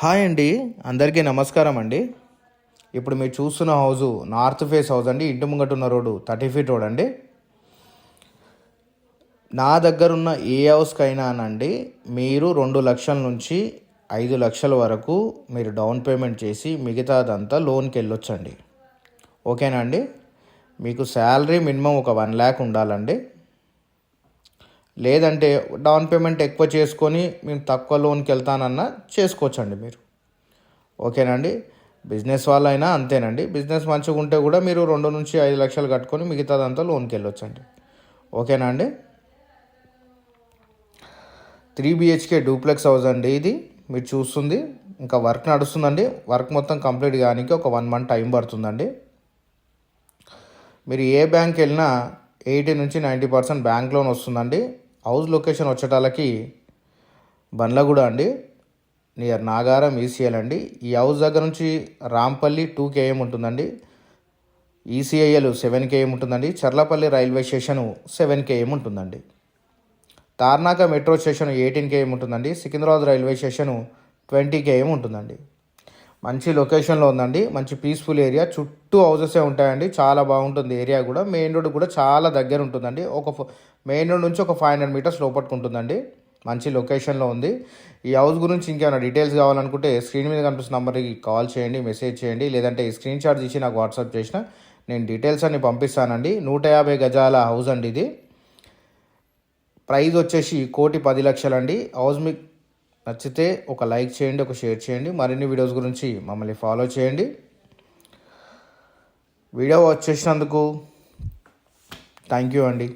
Hi అండి అందరికీ నమస్కారం అండి. ఇప్పుడు మీరు చూస్తున్న హౌజు నార్త్ ఫేస్ హౌస్ అండి ఇంటి ముంగట ఉన్న రోడ్డు థర్టీ ఫీట్ రోడ్ అండి. నా దగ్గర ఉన్న ఏ హౌస్కైనా అండి మీరు రెండు లక్షల నుంచి ఐదు లక్షల వరకు మీరు డౌన్ పేమెంట్ చేసి మిగతాదంతా లోన్కి వెళ్ళొచ్చండి. ఓకేనా అండి? మీకు శాలరీ మినిమం ఒక వన్ ల్యాక్ ఉండాలండి. లేదంటే డౌన్ పేమెంట్ ఎక్కువ చేసుకొని మేము తక్కువ లోన్కి వెళ్తానన్నా చేసుకోవచ్చండి మీరు. ఓకేనండి? బిజినెస్ వాళ్ళైనా అంతేనండి. బిజినెస్ మంచిగా ఉంటే కూడా మీరు రెండు నుంచి ఐదు లక్షలు కట్టుకొని మిగతాదంతా లోన్కి వెళ్ళొచ్చండి. ఓకేనా అండి త్రీ బిహెచ్కే డూప్లెక్స్ హౌస్ అండి ఇది. మీరు చూస్తుంది. ఇంకా వర్క్ నడుస్తుందండి. వర్క్ మొత్తం కంప్లీట్ కానికి ఒక వన్ మంత్ టైం పడుతుందండి. మీరు ఏ బ్యాంక్ వెళ్ళినా ఎయిటీ నుంచి నైంటీ పర్సెంట్ బ్యాంక్ లోన్ వస్తుందండి. హౌస్ లొకేషన్ వచ్చేటాలకి బండ్లగూడ అండి. నియర్ నాగారం ఈసీఎల్ అండి. ఈ హౌస్ దగ్గర నుంచి రాంపల్లి టూ కేఎం ఉంటుందండి. ఈసీఐఎల్ సెవెన్ కేఎం ఉంటుందండి. Charlapally railway station seven KM ఉంటుందండి. Tarnaka metro station eighteen KM ఉంటుందండి. Secunderabad railway station twenty KM ఉంటుందండి. మంచి లొకేషన్లో ఉందండి. మంచి పీస్ఫుల్ ఏరియా చుట్టూ హౌసెసే ఉంటాయండి. చాలా బాగుంటుంది ఏరియా కూడా. మెయిన్ రోడ్ కూడా చాలా దగ్గర ఉంటుందండి. ఒక మెయిన్ రోడ్ నుంచి ఒక ఫైవ్ హండ్రెడ్ మీటర్స్ లోపట్టుకుంటుందండి మంచి లొకేషన్లో ఉంది. ఈ హౌస్ గురించి ఇంకేమైనా డీటెయిల్స్ కావాలనుకుంటే స్క్రీన్ మీద కనిపిస్తున్న నెంబర్కి కాల్ చేయండి మెసేజ్ చేయండి. లేదంటే ఈ స్క్రీన్ షాట్ తీసి నాకు వాట్సాప్ చేసిన నేను డీటెయిల్స్ అన్ని పంపిస్తానండి. నూట యాభై గజాల హౌస్ అండి ఇది. ప్రైజ్ వచ్చేసి కోటి పది లక్షలండి. హౌస్ మీకు నచ్చితే ఒక లైక్ చేయండి ఒక షేర్ చేయండి. మరిన్ని వీడియోస్ గురించి మమ్మల్ని ఫాలో చేయండి. వీడియో వాచ్ చేసినందుకు థ్యాంక్ యూ అండి.